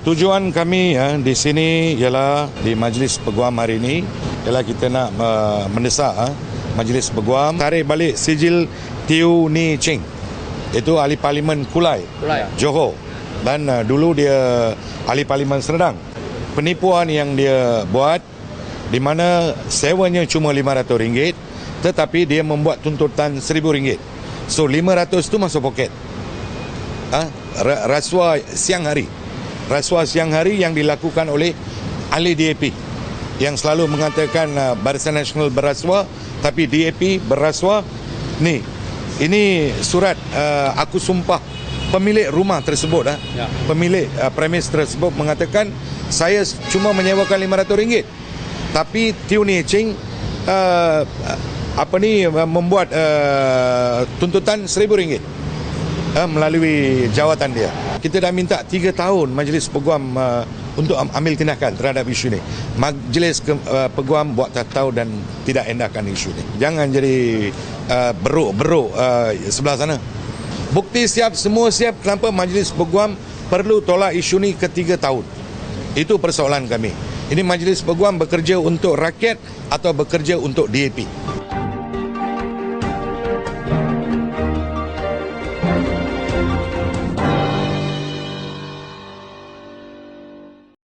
Tujuan kami ya, di sini ialah di Majlis Peguam hari ini ialah kita nak uh, mendesak uh, Majlis Peguam tarik balik sijil Tiu Ni Ching. Itu ahli parlimen Kulai, Kulai. Johor. Dan uh, dulu dia ahli parlimen Serdang. Penipuan yang dia buat di mana sewanya cuma RM500 tetapi dia membuat tuntutan RM1,000. So 500 tu masuk poket. Ha? Ra- Rasuah siang hari rasuah siang hari yang dilakukan oleh ahli DAP yang selalu mengatakan uh, Barisan Nasional berasuah tapi DAP berasuah ni ini surat uh, aku sumpah pemilik rumah tersebut uh, Ya. pemilik uh, premis tersebut mengatakan saya cuma menyewakan RM500 tapi Tiu Ni Ching uh, apa ni uh, membuat uh, tuntutan RM1000 uh, melalui jawatan dia. Kita dah minta tiga tahun Majlis Peguam uh, untuk am- ambil tindakan terhadap isu ini. Majlis ke, uh, Peguam buat tak tahu dan tidak endahkan isu ini. Jangan jadi uh, beruk-beruk uh, sebelah sana. Bukti siap, semua siap kenapa Majlis Peguam perlu tolak isu ini ketiga tahun. Itu persoalan kami. Ini Majlis Peguam bekerja untuk rakyat atau bekerja untuk DAP.